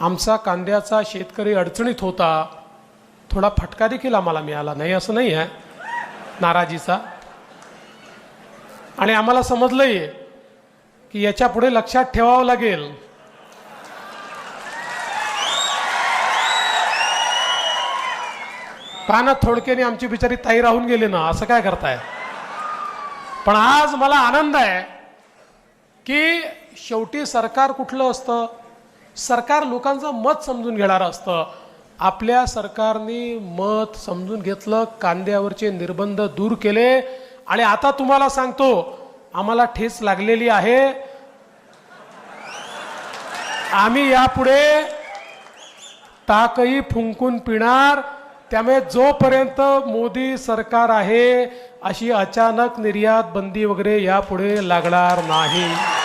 आमचा कांद्याचा शेतकरी अडचणीत होता थोडा फटका देखील आम्हाला मिळाला नाही असं नाही आहे. नाराजीचा. आणि आम्हाला समजलंही की याच्यापुढे लक्षात ठेवावं लागेल. का ना थोडक्याने आमची बिचारी ताई राहून गेली ना असं काय करताय? पण आज मला आनंद आहे की शेवटी सरकार कुठलं असतं? सरकार लोकांचं मत समजून घेणारं असतं. आपल्या सरकारने मत समजून घेतलं कांद्यावरचे निर्बंध दूर केले. आणि आता तुम्हाला सांगतो आम्हाला ठेस लागलेली आहे. आम्ही यापुढे ताकही फुंकून पिणार. त्यामुळे जोपर्यंत मोदी सरकार आहे अशी अचानक निर्यात बंदी वगैरे यापुढे लागणार नाही.